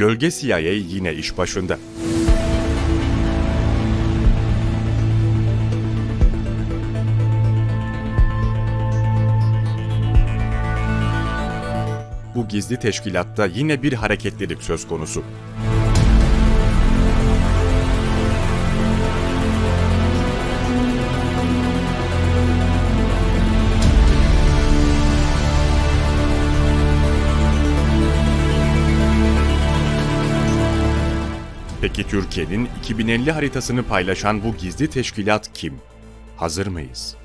Gölge CIA yine iş başında. Bu gizli teşkilatta yine bir hareketlilik söz konusu. Peki Türkiye'nin 2050 haritasını paylaşan bu gizli teşkilat kim? Hazır mıyız?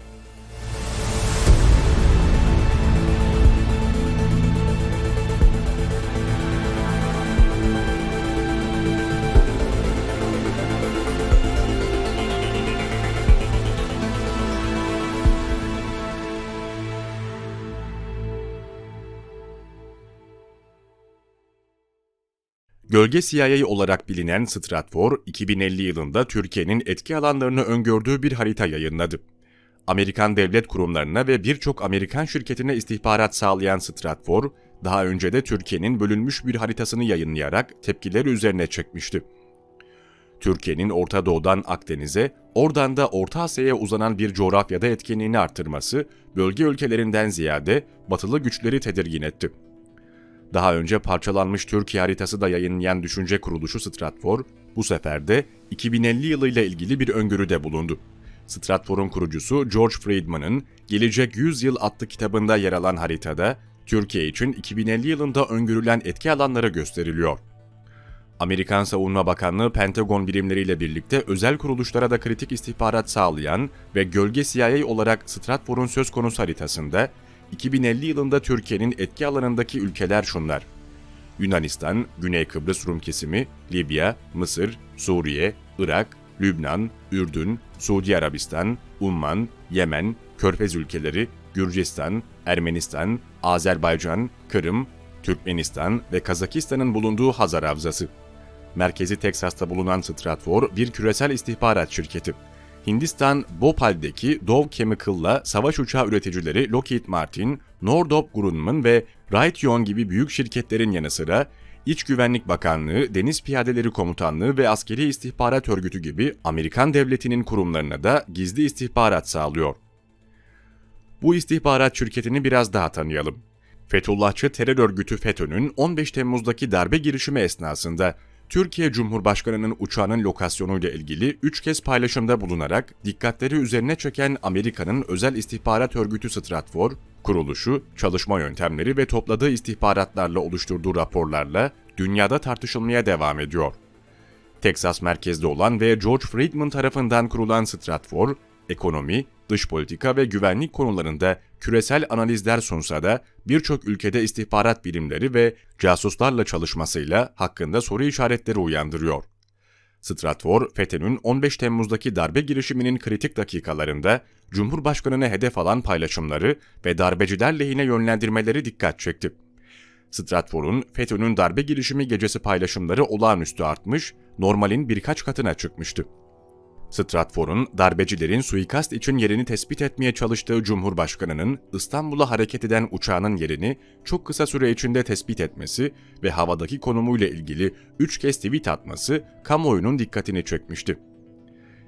Gölge CIA olarak bilinen Stratfor, 2050 yılında Türkiye'nin etki alanlarını öngördüğü bir harita yayınladı. Amerikan devlet kurumlarına ve birçok Amerikan şirketine istihbarat sağlayan Stratfor, daha önce de Türkiye'nin bölünmüş bir haritasını yayınlayarak tepkileri üzerine çekmişti. Türkiye'nin Orta Doğu'dan Akdeniz'e, oradan da Orta Asya'ya uzanan bir coğrafyada etkinliğini arttırması, bölge ülkelerinden ziyade batılı güçleri tedirgin etti. Daha önce parçalanmış Türkiye haritası da yayınlayan düşünce kuruluşu Stratfor, bu sefer de 2050 yılıyla ilgili bir öngörüde bulundu. Stratfor'un kurucusu George Friedman'ın Gelecek 100 Yıl adlı kitabında yer alan haritada, Türkiye için 2050 yılında öngörülen etki alanları gösteriliyor. Amerikan Savunma Bakanlığı Pentagon birimleriyle birlikte özel kuruluşlara da kritik istihbarat sağlayan ve gölge CIA olarak Stratfor'un söz konusu haritasında 2050 yılında Türkiye'nin etki alanındaki ülkeler şunlar. Yunanistan, Güney Kıbrıs Rum kesimi, Libya, Mısır, Suriye, Irak, Lübnan, Ürdün, Suudi Arabistan, Umman, Yemen, Körfez ülkeleri, Gürcistan, Ermenistan, Azerbaycan, Kırım, Türkmenistan ve Kazakistan'ın bulunduğu Hazar Havzası. Merkezi Teksas'ta bulunan Stratfor bir küresel istihbarat şirketi. Hindistan Bhopal'deki Dow Chemical'la savaş uçağı üreticileri Lockheed Martin, Northrop Grumman ve Raytheon gibi büyük şirketlerin yanı sıra İç Güvenlik Bakanlığı, Deniz Piyadeleri Komutanlığı ve Askeri İstihbarat Örgütü gibi Amerikan devletinin kurumlarına da gizli istihbarat sağlıyor. Bu istihbarat şirketini biraz daha tanıyalım. Fethullahçı terör örgütü FETÖ'nün 15 Temmuz'daki darbe girişimi esnasında Türkiye Cumhurbaşkanı'nın uçağının lokasyonuyla ilgili 3 kez paylaşımda bulunarak dikkatleri üzerine çeken Amerika'nın özel istihbarat örgütü Stratfor, kuruluşu, çalışma yöntemleri ve topladığı istihbaratlarla oluşturduğu raporlarla dünyada tartışılmaya devam ediyor. Teksas merkezli olan ve George Friedman tarafından kurulan Stratfor, ekonomi, dış politika ve güvenlik konularında küresel analizler sunsa da birçok ülkede istihbarat birimleri ve casuslarla çalışmasıyla hakkında soru işaretleri uyandırıyor. Stratfor, FETÖ'nün 15 Temmuz'daki darbe girişiminin kritik dakikalarında Cumhurbaşkanı'nı hedef alan paylaşımları ve darbeciler lehine yönlendirmeleri dikkat çekti. Stratfor'un FETÖ'nün darbe girişimi gecesi paylaşımları olağanüstü artmış, normalin birkaç katına çıkmıştı. Stratfor'un darbecilerin suikast için yerini tespit etmeye çalıştığı Cumhurbaşkanı'nın İstanbul'a hareket eden uçağının yerini çok kısa süre içinde tespit etmesi ve havadaki konumuyla ilgili 3 kez tweet atması kamuoyunun dikkatini çekmişti.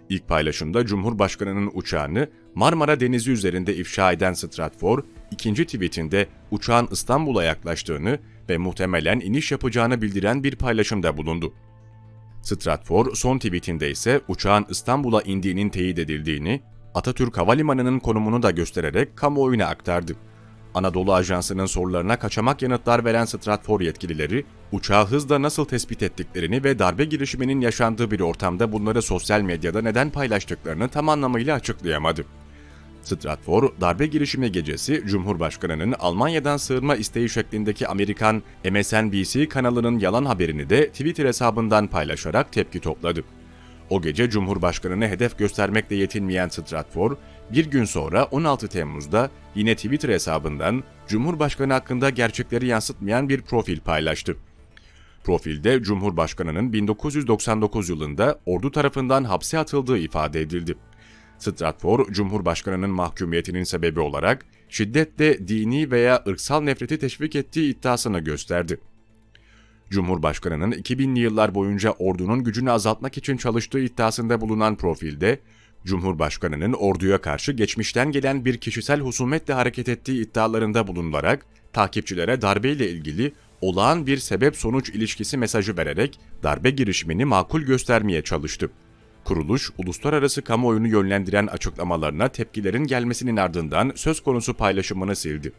İlk paylaşımda Cumhurbaşkanı'nın uçağını Marmara Denizi üzerinde ifşa eden Stratfor, ikinci tweetinde uçağın İstanbul'a yaklaştığını ve muhtemelen iniş yapacağını bildiren bir paylaşımda bulundu. Stratfor son tweetinde ise uçağın İstanbul'a indiğinin teyit edildiğini, Atatürk Havalimanı'nın konumunu da göstererek kamuoyuna aktardı. Anadolu Ajansı'nın sorularına kaçamak yanıtlar veren Stratfor yetkilileri, uçağı hızla nasıl tespit ettiklerini ve darbe girişiminin yaşandığı bir ortamda bunları sosyal medyada neden paylaştıklarını tam anlamıyla açıklayamadı. Stratfor, darbe girişimi gecesi Cumhurbaşkanı'nın Almanya'dan sığınma isteği şeklindeki Amerikan MSNBC kanalının yalan haberini de Twitter hesabından paylaşarak tepki topladı. O gece Cumhurbaşkanı'nı hedef göstermekle yetinmeyen Stratfor, bir gün sonra 16 Temmuz'da yine Twitter hesabından Cumhurbaşkanı hakkında gerçekleri yansıtmayan bir profil paylaştı. Profilde Cumhurbaşkanı'nın 1999 yılında ordu tarafından hapse atıldığı ifade edildi. Stratfor, Cumhurbaşkanı'nın mahkumiyetinin sebebi olarak şiddetle dini veya ırksal nefreti teşvik ettiği iddiasını gösterdi. Cumhurbaşkanının 2000'li yıllar boyunca ordunun gücünü azaltmak için çalıştığı iddiasında bulunan profilde, Cumhurbaşkanının orduya karşı geçmişten gelen bir kişisel husumetle hareket ettiği iddialarında bulunularak, takipçilere darbeyle ilgili olağan bir sebep-sonuç ilişkisi mesajı vererek darbe girişimini makul göstermeye çalıştı. Kuruluş, uluslararası kamuoyunu yönlendiren açıklamalarına tepkilerin gelmesinin ardından söz konusu paylaşımını sildi.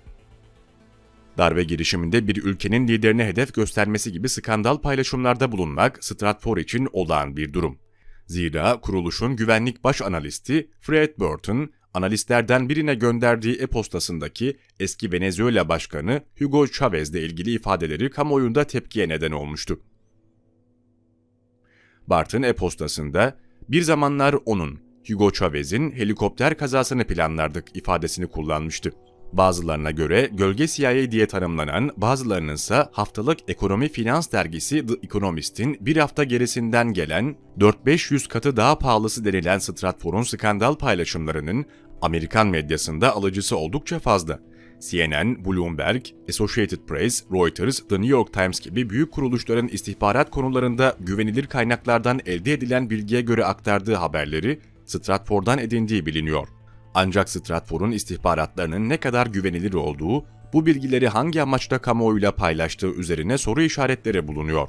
Darbe girişiminde bir ülkenin liderine hedef göstermesi gibi skandal paylaşımlarda bulunmak Stratfor için olağan bir durum. Zira kuruluşun güvenlik baş analisti Fred Burton, analistlerden birine gönderdiği e-postasındaki eski Venezuela Başkanı Hugo Chavez ile ilgili ifadeleri kamuoyunda tepkiye neden olmuştu. Barton e-postasında bir zamanlar onun, Hugo Chavez'in helikopter kazasını planlardık ifadesini kullanmıştı. Bazılarına göre gölge CIA diye tanımlanan, bazılarının ise haftalık ekonomi finans dergisi The Economist'in bir hafta gerisinden gelen 4-500 katı daha pahalısı denilen Stratfor'un skandal paylaşımlarının Amerikan medyasında alıcısı oldukça fazla. CNN, Bloomberg, Associated Press, Reuters, The New York Times gibi büyük kuruluşların istihbarat konularında güvenilir kaynaklardan elde edilen bilgiye göre aktardığı haberleri Stratfor'dan edindiği biliniyor. Ancak Stratfor'un istihbaratlarının ne kadar güvenilir olduğu, bu bilgileri hangi amaçla kamuoyuyla paylaştığı üzerine soru işaretleri bulunuyor.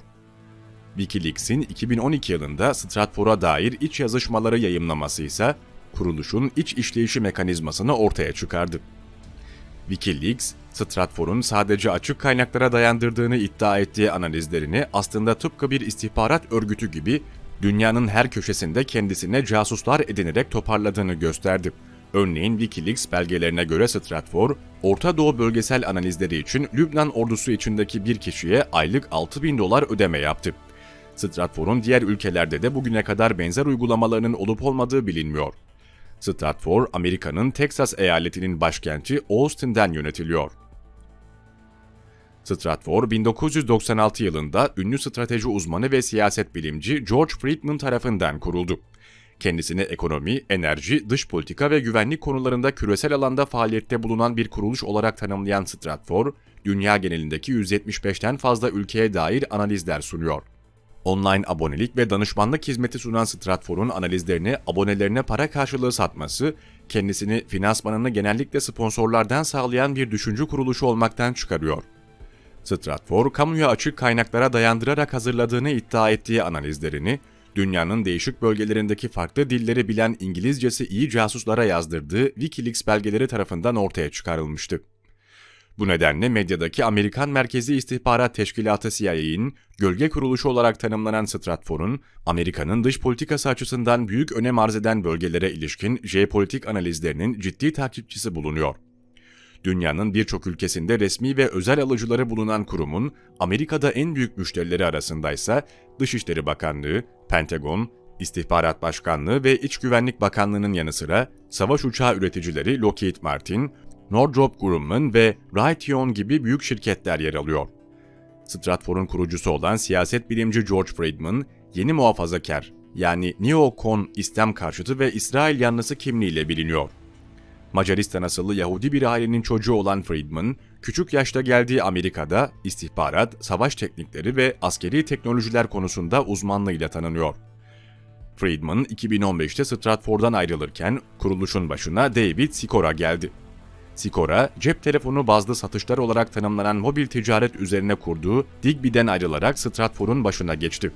Wikileaks'in 2012 yılında Stratfor'a dair iç yazışmaları yayımlaması ise kuruluşun iç işleyişi mekanizmasını ortaya çıkardı. Wikileaks, Stratfor'un sadece açık kaynaklara dayandırdığını iddia ettiği analizlerini aslında tıpkı bir istihbarat örgütü gibi dünyanın her köşesinde kendisine casuslar edinerek toparladığını gösterdi. Örneğin Wikileaks belgelerine göre Stratfor, Orta Doğu bölgesel analizleri için Lübnan ordusu içindeki bir kişiye aylık 6000 dolar ödeme yaptı. Stratfor'un diğer ülkelerde de bugüne kadar benzer uygulamalarının olup olmadığı bilinmiyor. Stratfor, Amerika'nın Texas eyaletinin başkenti Austin'den yönetiliyor. Stratfor, 1996 yılında ünlü strateji uzmanı ve siyaset bilimci George Friedman tarafından kuruldu. Kendisini ekonomi, enerji, dış politika ve güvenlik konularında küresel alanda faaliyette bulunan bir kuruluş olarak tanımlayan Stratfor, dünya genelindeki 175'ten fazla ülkeye dair analizler sunuyor. Online abonelik ve danışmanlık hizmeti sunan Stratfor'un analizlerini abonelerine para karşılığı satması, kendisini finansmanını genellikle sponsorlardan sağlayan bir düşünce kuruluşu olmaktan çıkarıyor. Stratfor, kamuya açık kaynaklara dayandırarak hazırladığını iddia ettiği analizlerini, dünyanın değişik bölgelerindeki farklı dilleri bilen İngilizcesi iyi casuslara yazdırdığı Wikileaks belgeleri tarafından ortaya çıkarılmıştı. Bu nedenle medyadaki Amerikan Merkezi İstihbarat Teşkilatı CIA'nin gölge kuruluşu olarak tanımlanan Stratfor'un, Amerika'nın dış politikası açısından büyük önem arz eden bölgelere ilişkin jeopolitik analizlerinin ciddi takipçisi bulunuyor. Dünyanın birçok ülkesinde resmi ve özel alıcıları bulunan kurumun Amerika'da en büyük müşterileri arasındaysa Dışişleri Bakanlığı, Pentagon, İstihbarat Başkanlığı ve İç Güvenlik Bakanlığı'nın yanı sıra savaş uçağı üreticileri Lockheed Martin, Northrop Grumman ve Raytheon gibi büyük şirketler yer alıyor. Stratfor'un kurucusu olan siyaset bilimci George Friedman, yeni muhafazakar yani neokon İslam karşıtı ve İsrail yanlısı kimliğiyle biliniyor. Macaristan asıllı Yahudi bir ailenin çocuğu olan Friedman, küçük yaşta geldiği Amerika'da istihbarat, savaş teknikleri ve askeri teknolojiler konusunda uzmanlığıyla tanınıyor. Friedman 2015'te Stratfor'dan ayrılırken kuruluşun başına David Sikora geldi. Sikora, cep telefonu bazlı satışlar olarak tanımlanan mobil ticaret üzerine kurduğu Digby'den ayrılarak Stratfor'un başına geçti.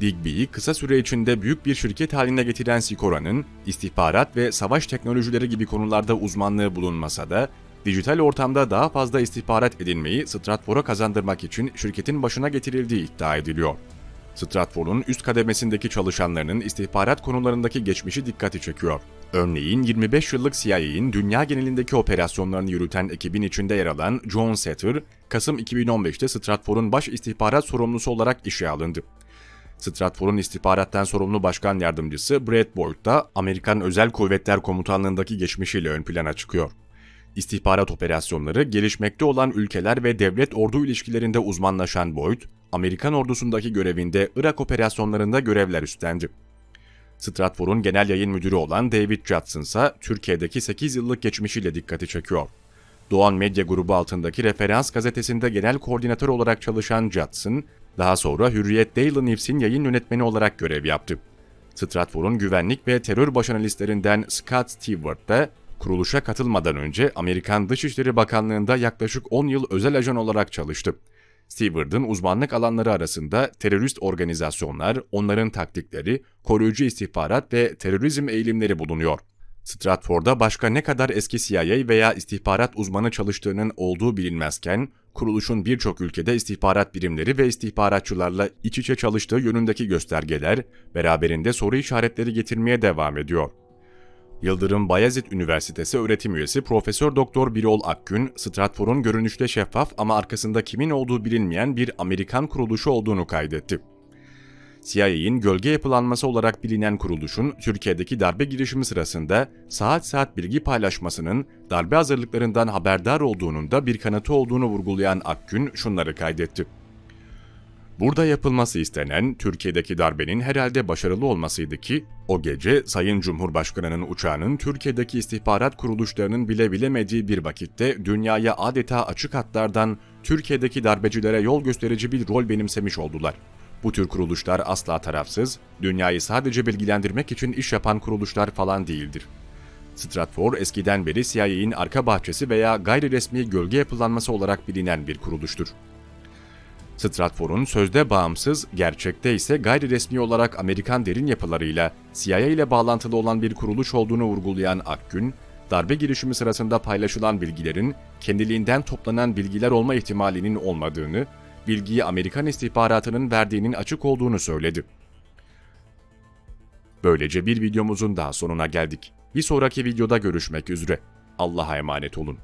Digby'yi kısa süre içinde büyük bir şirket haline getiren Sikora'nın istihbarat ve savaş teknolojileri gibi konularda uzmanlığı bulunmasa da dijital ortamda daha fazla istihbarat edinmeyi Stratfor'a kazandırmak için şirketin başına getirildiği iddia ediliyor. Stratfor'un üst kademesindeki çalışanlarının istihbarat konularındaki geçmişi dikkati çekiyor. Örneğin 25 yıllık CIA'in dünya genelindeki operasyonlarını yürüten ekibin içinde yer alan John Setter, Kasım 2015'te Stratfor'un baş istihbarat sorumlusu olarak işe alındı. Stratfor'un istihbarattan sorumlu başkan yardımcısı Brad Boyd da Amerikan Özel Kuvvetler Komutanlığındaki geçmişiyle ön plana çıkıyor. İstihbarat operasyonları gelişmekte olan ülkeler ve devlet ordu ilişkilerinde uzmanlaşan Boyd, Amerikan ordusundaki görevinde Irak operasyonlarında görevler üstlendi. Stratfor'un genel yayın müdürü olan David Judson ise Türkiye'deki 8 yıllık geçmişiyle dikkati çekiyor. Doğan Medya Grubu altındaki Referans gazetesinde genel koordinatör olarak çalışan Judson, daha sonra Hürriyet Daily News'in yayın yönetmeni olarak görev yaptı. Stratfor'un güvenlik ve terör baş analistlerinden Scott Stewart da kuruluşa katılmadan önce Amerikan Dışişleri Bakanlığı'nda yaklaşık 10 yıl özel ajan olarak çalıştı. Steward'ın uzmanlık alanları arasında terörist organizasyonlar, onların taktikleri, koruyucu istihbarat ve terörizm eğilimleri bulunuyor. Stratford'da başka ne kadar eski CIA veya istihbarat uzmanı çalıştığının olduğu bilinmezken, kuruluşun birçok ülkede istihbarat birimleri ve istihbaratçılarla iç içe çalıştığı yönündeki göstergeler beraberinde soru işaretleri getirmeye devam ediyor. Yıldırım Bayezid Üniversitesi öğretim üyesi Profesör Doktor Birol Akgün, Stratfor'un görünüşte şeffaf ama arkasında kimin olduğu bilinmeyen bir Amerikan kuruluşu olduğunu kaydetti. CIA'in gölge yapılanması olarak bilinen kuruluşun Türkiye'deki darbe girişimi sırasında saat saat bilgi paylaşmasının darbe hazırlıklarından haberdar olduğunun da bir kanıtı olduğunu vurgulayan Akgün şunları kaydetti. Burada yapılması istenen Türkiye'deki darbenin herhalde başarılı olmasıydı ki o gece Sayın Cumhurbaşkanı'nın uçağının Türkiye'deki istihbarat kuruluşlarının bile bilemediği bir vakitte dünyaya adeta açık hatlardan Türkiye'deki darbecilere yol gösterici bir rol benimsemiş oldular. Bu tür kuruluşlar asla tarafsız, dünyayı sadece bilgilendirmek için iş yapan kuruluşlar falan değildir. Stratfor eskiden beri CIA'in arka bahçesi veya gayri resmi gölge yapılanması olarak bilinen bir kuruluştur. Stratfor'un sözde bağımsız, gerçekte ise gayri resmi olarak Amerikan derin yapılarıyla CIA ile bağlantılı olan bir kuruluş olduğunu vurgulayan Akgün, darbe girişimi sırasında paylaşılan bilgilerin kendiliğinden toplanan bilgiler olma ihtimalinin olmadığını, bilgiyi Amerikan istihbaratının verdiğinin açık olduğunu söyledi. Böylece bir videomuzun daha sonuna geldik. Bir sonraki videoda görüşmek üzere. Allah'a emanet olun.